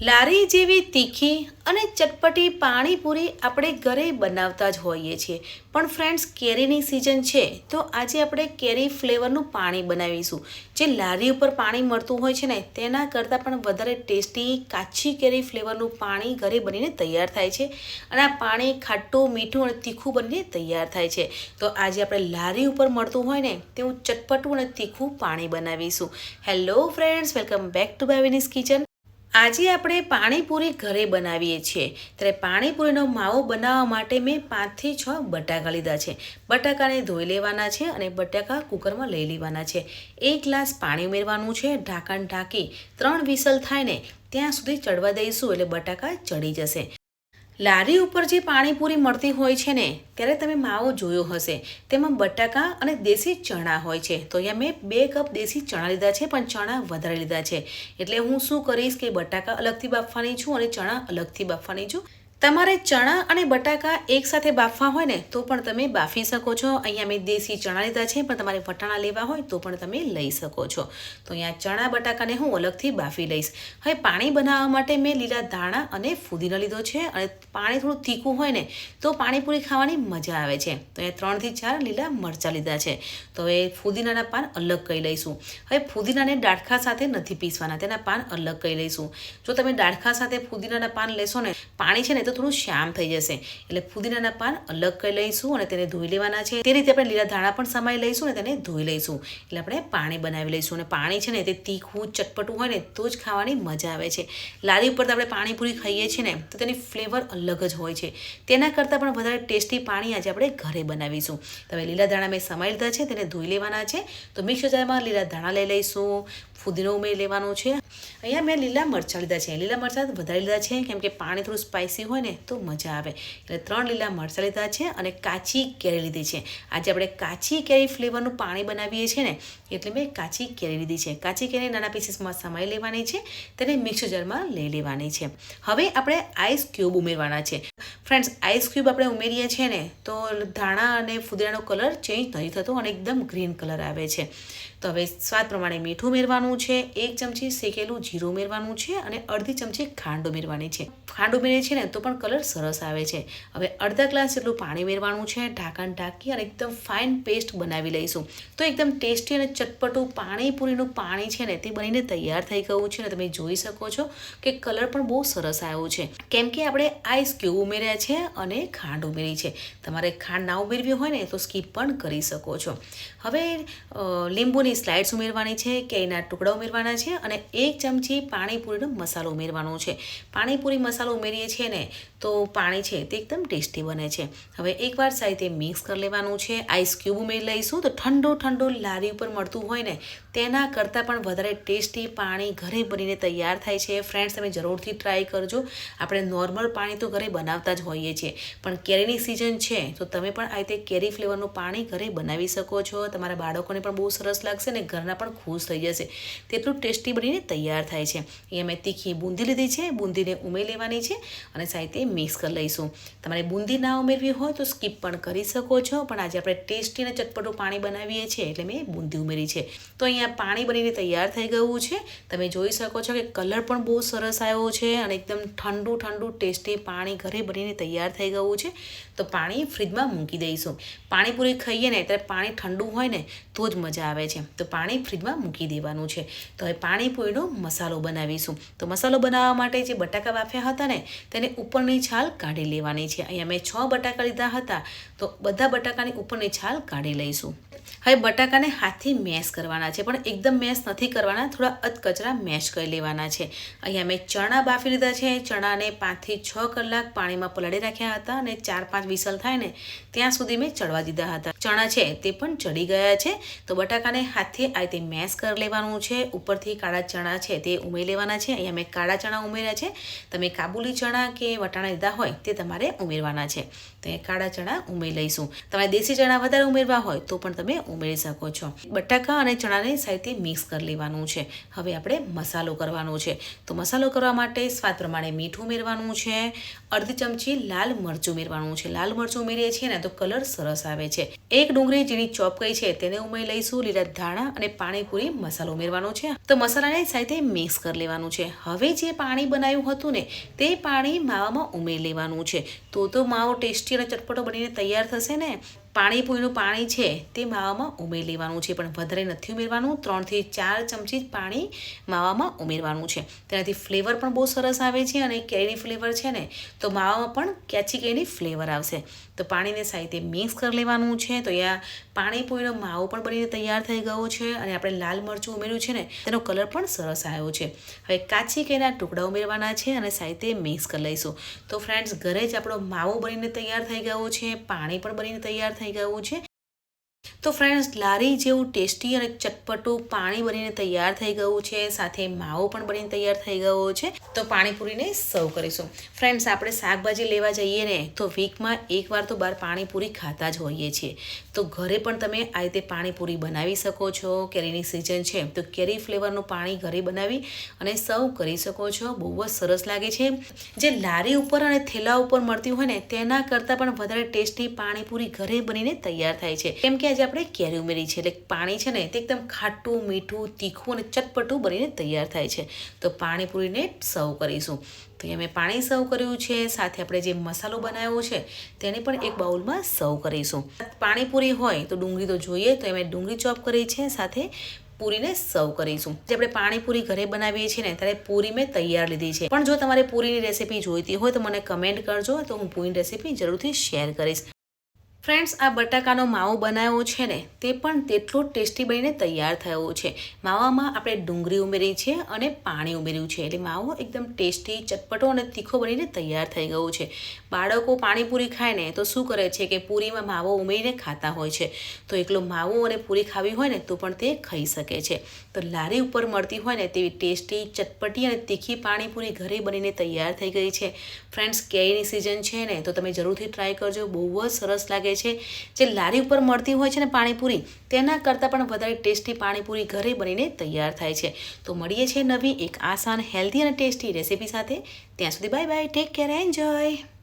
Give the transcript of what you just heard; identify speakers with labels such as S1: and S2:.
S1: લારી જેવી તીખી અને ચટપટી પાણીપુરી આપણે ઘરે બનાવતા જ હોઈએ છીએ. પણ ફ્રેન્ડ્સ કેરીની સિઝન છે, તો આજે આપણે કેરી ફ્લેવરનું પાણી બનાવીશું. જે લારી ઉપર પાણી મળતું હોય છે ને, તેના કરતાં પણ વધારે ટેસ્ટી કાચી કેરી ફ્લેવરનું પાણી ઘરે બનીને તૈયાર થાય છે અને આ પાણી ખાટું, મીઠું અને તીખું બનીને તૈયાર થાય છે. તો આજે આપણે લારી ઉપર મળતું હોય ને, તેવું ચટપટું અને તીખું પાણી બનાવીશું. Hello friends welcome back to Bhavini's kitchen આજે આપણે પાણીપુરી ઘરે બનાવીએ છીએ. ત્યારે પાણીપુરીનો માવો બનાવવા માટે મેં પાંચથી છ બટાકા લીધા છે. બટાકાને ધોઈ લેવાના છે અને બટાકા કુકરમાં લઈ લેવાના છે. એક ગ્લાસ પાણી ઉમેરવાનું છે. ઢાંકણ ઢાંકી ત્રણ વિસલ થાય ને ત્યાં સુધી ચડવા દઈશું એટલે બટાકા ચડી જશે. લારી ઉપર જે પાણીપુરી મળતી હોય છે ને ત્યારે તમે માવો જોયો હશે? તેમાં બટાકા અને દેશી ચણા હોય છે. તો અહીંયા મેં બે કપ દેશી ચણા લીધા છે, પણ ચણા વધારે લીધા છે. એટલે હું શું કરીશ કે બટાકા અલગથી બાફવાની છું અને ચણા અલગથી બાફવાની છું. તમારે ચણા અને બટાકા એકસાથે બાફવા હોય ને, તો પણ તમે બાફી શકો છો. અહીંયા મેં દેશી ચણા લીધા છે, પણ તમારે વટાણા લેવા હોય તો પણ તમે લઈ શકો છો. તો અહીંયા ચણા, બટાકાને હું અલગથી બાફી લઈશ. હવે પાણી બનાવવા માટે મેં લીલા ધાણા અને ફુદીનો લીધો છે, અને પાણી થોડું તીખું હોય ને, તો પાણીપુરી ખાવાની મજા આવે છે. તો અહીંયા ત્રણથી ચાર લીલા મરચાં લીધા છે. તો હવે ફુદીનાના પાન અલગ કરી લઈશું. હવે ફુદીનાને ડાળખા સાથે નથી પીસવાના, તેના પાન અલગ કરી લઈશું. જો તમે ડાળખા સાથે ફુદીનાના પાન લેશો ને, પાણી છે ને, તો થોડું શ્યામ થઈ જશે. એટલે ફુદીનાના પાન અલગ કરી લઈશું અને તેને ધોઈ લેવાના છે. તે રીતે આપણે લીલા ધાણા પણ સમાઈ લઈશું અને તેને ધોઈ લઈશું. એટલે આપણે પાણી બનાવી લઈશું અને પાણી છે ને તે તીખું, ચટપટું હોય ને તો જ ખાવાની મજા આવે છે. લારી ઉપર તો આપણે પાણીપુરી ખાઈએ છીએ ને, તો તેની ફ્લેવર અલગ જ હોય છે. તેના કરતાં પણ વધારે ટેસ્ટી પાણી આજે આપણે ઘરે બનાવીશું. તમે લીલા ધાણા મેં સમાઈ લીધા છે, તેને ધોઈ લેવાના છે. તો મિક્સર જારમાં લીલા ધાણા લઈ લઈશું, ફુદીનો ઉમેરી લેવાનો છે. અહીંયા મેં લીલા મરચાં લીધા છે. લીલા મરચાં વધારે લીધા છે, કેમ કે પાણી થોડું સ્પાઇસી હોય ને તો મજા આવે. એટલે ત્રણ લીલા મરચાં લીધા છે અને કાચી કેરી લીધી છે. આજે આપણે કાચી કેરી ફ્લેવરનું પાણી બનાવીએ છીએ ને, એટલે મેં કાચી કેરી લીધી છે. કાચી કેરી નાના પીસીસમાં સમાઈ લેવાની છે, તેને મિક્સર જારમાં લઈ લેવાની છે. હવે આપણે આઈસ ક્યુબ ઉમેરવાના છે. ફ્રેન્ડ્સ, આઈસ ક્યુબ આપણે ઉમેરીએ છીએ ને, તો ધાણા અને ફુદીનાનો કલર ચેન્જ નથી થતો અને એકદમ ગ્રીન કલર આવે છે. તો હવે સ્વાદ પ્રમાણે મીઠું ઉમેરવાનું છે, એક ચમચી શેકેલું જીરું ઉમેરવાનું છે અને અડધી ચમચી ખાંડ ઉમેરવાની છે. ખાંડ ઉમેરીએ છીએ ને, તો પણ કલર સરસ આવે છે. હવે અડધા ગ્લાસ જેટલું પાણી ઉમેરવાનું છે, ઢાંકણ ઢાંકી અને એકદમ ફાઇન પેસ્ટ બનાવી લઈશું. તો એકદમ ટેસ્ટી અને ચટપટું પાણીપુરીનું પાણી છે ને, તે બનીને તૈયાર થઈ ગયું છે ને, તમે જોઈ શકો છો કે કલર પણ બહુ સરસ આવ્યો છે. કેમ કે આપણે આઈસ ક્યુબ ઉમેર્યા છે અને ખાંડ ઉમેરી છે. તમારે ખાંડ ના ઉમેરવી હોય ને, તો સ્કીપ પણ કરી શકો છો. હવે લીંબુની સ્લાઇડ્સ ઉમેરવાની છે, કેરીના ટુકડા ઉમેરવાના છે અને એક ચમચી પાણીપુરીનો મસાલો ઉમેરવાનો છે. પાણીપુરી મસાલો ઉમેરીએ છીએ ને, તો પાણી છે તે એકદમ ટેસ્ટી બને છે. હવે એકવાર સાઈતે મિક્સ કરી લેવાનું છે, આઈસ ક્યુબ ઉમેરી લઈશું, તો ઠંડો ઠંડો લારી ઉપર મળતું હોય ને તેના કરતાં પણ વધારે ટેસ્ટી પાણી ઘરે બનીને તૈયાર થાય છે. ફ્રેન્ડ્સ તમે જરૂરથી ટ્રાય કરજો. આપણે નોર્મલ પાણી તો ઘરે બનાવતા જ હોઈએ છીએ. પણ કેરીની સિઝન છે, તો તમે પણ આ રીતે કેરી ફ્લેવરનું પાણી ઘરે બનાવી શકો છો. તમારા બાળકોને પણ બહુ સરસ લાગશે અને ઘરના પણ ખુશ થઈ જશે. તેટલું ટેસ્ટી બનીને તૈયાર થાય છે. એ મેં તીખી બુંદી લીધી છે. બુંદીને ઉમેરી લેવાની છે અને સાથે મિક્સ કરી લઈશું. તમારે બુંદી ના ઉમેરવી હોય તો સ્કીપ પણ કરી શકો છો. પણ આજે આપણે ટેસ્ટી અને ચટપટું પાણી બનાવીએ છીએ એટલે મેં બુંદી ઉમેરી છે. તો અહીંયા પાણી બનીને તૈયાર થઈ ગયું છે. તમે જોઈ શકો છો કે કલર પણ બહુ સરસ આવ્યો છે અને એકદમ ઠંડુ ઠંડુ, ટેસ્ટી પાણી ઘરે બનીને તૈયાર થઈ ગયું છે. તો પાણી ફ્રીજમાં મૂકી દઈશું. પાણીપુરી ખાઈએ ને ત્યારે પાણી ઠંડુ હોય ને તો જ મજા આવે છે. તો પાણી ફ્રીજમાં મૂકી દેવાનું છે. તો હવે પાણીપુરીનો મસાલો બનાવીશું. તો મસાલો બનાવવા માટે જે બટાકા બાફ્યા હતા ને તેને ઉપરની છાલ કાઢી લેવાની છે. અહીંયા મેં છ બટાકા લીધા હતા. તો બધા બટાકાની ઉપરની છાલ કાઢી લઈશું. હવે બટાકાને હાથથી મેશ કરવાના છે, પણ એકદમ મેશ નથી કરવાના, થોડા અધકચરા મેશ કરી લેવાના છે. અહીંયા મેં ચણા બાફી લીધા છે, ચણાને પાંચથી છ કલાક પાણીમાં પલાળી રાખ્યા હતા અને ચાર પાંચ વિસલ થાય ને ત્યાં સુધી મેં ચડવા દીધા હતા. ચણા છે તે પણ ચડી ગયા છે, તો બટાકાને હાથથી આ રીતે મેશ કરી લેવાનું છે. ઉપરથી કાળા ચણા છે તે ઉમેરી લેવાના છે. અહીંયા મેં કાળા ચણા ઉમેર્યા છે. તમે કાબુલી ચણા કે વટાણા લીધા હોય તે તમારે ઉમેરવાના છે. તો કાળા ચણા ઉમેરી લઈશું. તમારે દેશી ચણા વધારે ઉમેરવા હોય તો પણ તમે ઉમેરી શકો છો. બટાકા અને ચણાને સાથે મિક્સ કરી લેવાનું છે. હવે આપણે મસાલો કરવાનો છે. તો મસાલો કરવા માટે સ્વાદ પ્રમાણે મીઠું ઉમેરવાનું છે. અડધી ચમચી લાલ મરચું ઉમેરવાનું છે. લાલ મરચું ઉમેરીએ છીએ ને તો કલર સરસ આવે છે. એક ડુંગળી જેની ચોપ કઈ છે તેને ઉમેરી લઈશું. લીલા ધાણા અને પાણીપુરી મસાલો ઉમેરવાનો છે. તો મસાલાને સાથે મિક્સ કરી લેવાનું છે. હવે જે પાણી બનાવ્યું હતું ને તે પાણી માવામાં ઉમેરી લેવાનું છે. તો તો માવો ટેસ્ટી અને ચટપટો બનીને તૈયાર થશે ને? પાણીપુરીનું પાણી છે તે માવામાં ઉમેરી લેવાનું છે, પણ વધારે નથી ઉમેરવાનું. ત્રણથી ચાર ચમચી જ પાણી માવામાં ઉમેરવાનું છે. તેનાથી ફ્લેવર પણ બહુ સરસ આવે છે અને કેરીની ફ્લેવર છે ને, તો માવામાં પણ કેચી કેરીની ફ્લેવર આવશે. તો પાણીને સાથે મિક્સ કરી લેવાનું છે. તો અહીંયા પાણીપુરીનો માવો પણ બનીને તૈયાર થઈ ગયો છે અને આપણે લાલ મરચું ઉમેર્યું છે ને, તેનો કલર પણ સરસ આવ્યો છે. હવે કાચી કેરીના ટુકડા ઉમેરવાના છે અને સાથે મિક્સ કરી લઈશું. તો ફ્રેન્ડ્સ, ઘરે જ આપણો માવો બનીને તૈયાર થઈ ગયો છે, પાણી પણ બનીને તૈયાર થઈ ગયું છે. તો ફ્રેન્ડ્સ લારી જેવું ટેસ્ટી અને ચટપટું પાણી બનીને તૈયાર થઈ ગયું છે, સાથે માવો પણ બનીને તૈયાર થઈ ગયો છે, તો પાણીપુરીને સર્વ કરીશું. ફ્રેન્ડ્સ આપણે શાકભાજી લેવા જઈએ ને, તો વીકમાં એકવાર તો બહાર પાણીપુરી ખાતા જ હોઈએ છીએ. તો ઘરે પણ તમે આ રીતે પાણીપુરી બનાવી શકો છો, કેરીની સિઝન છે, તો કેરી ફ્લેવરનું પાણી ઘરે બનાવી અને સર્વ કરી શકો છો. બહુ જ સરસ લાગે છે. જે લારી ઉપર અને થેલા ઉપર મળતી હોય ને, તેના કરતાં પણ વધારે ટેસ્ટી પાણીપુરી ઘરે બનીને તૈયાર થાય છે. કેમ કે આજે આપણે કેરી ઉમેરી છે, એટલે પાણી છે ને તે એકદમ ખાટું, મીઠું, તીખું અને ચટપટું બનીને તૈયાર થાય છે. તો પાણીપુરીને સર્વ કરીશું. તો અહીંયા પાણી સર્વ કર્યું છે, સાથે આપણે જે મસાલો બનાવ્યો છે, તેને પણ એક બાઉલમાં સર્વ કરીશું. પાણીપુરી હોય તો ડુંગળી તો જોઈએ, તો એમાં ડુંગળી ચોપ કરી છે, સાથે પૂરીને સર્વ કરીશું. જે આપણે પાણીપુરી ઘરે બનાવીએ છીએ ને, ત્યારે પૂરી મેં તૈયાર લીધી છે. પણ જો તમારે પૂરીની રેસીપી જોઈતી હોય તો મને કમેન્ટ કરજો, તો હું પૂરીની રેસીપી જરૂરથી શેર કરીશ. ફ્રેન્ડ્સ, આ બટાકાનો માવો બનાવ્યો છે ને, તે પણ તેટલો ટેસ્ટી બનીને તૈયાર થયો છે. માવામાં આપણે ડુંગળી ઉમેરી છે અને પાણી ઉમેર્યું છે. એટલે માવો એકદમ ટેસ્ટી, ચટપટો અને તીખો બનીને તૈયાર થઈ ગયો છે. બાળકો પાણીપુરી ખાય ને, તો શું કરે છે કે પૂરીમાં માવો ઉમેરીને ખાતા હોય છે. તો એકલો માવો અને પૂરી ખાવી હોય ને, તો પણ તે ખાઈ શકે છે. તો લારી ઉપર મળતી હોય ને, તેવી ટેસ્ટી, ચટપટી અને તીખી પાણીપુરી ઘરે બનીને તૈયાર થઈ ગઈ છે. ફ્રેન્ડ્સ, કેરીની સિઝન છે ને, તો તમે જરૂરથી ટ્રાય કરજો. બહુ જ સરસ લાગે છે. જે લારી ઉપર મળતી હોય છે ને પાણીપુરી, તેના કરતાં પણ વધારે ટેસ્ટી પાણીપુરી ઘરે બનીને તૈયાર થાય છે. તો મળીએ છીએ નવી એક આસાન, હેલ્ધી અને ટેસ્ટી રેસીપી સાથે. ત્યાં સુધી bye bye take care enjoy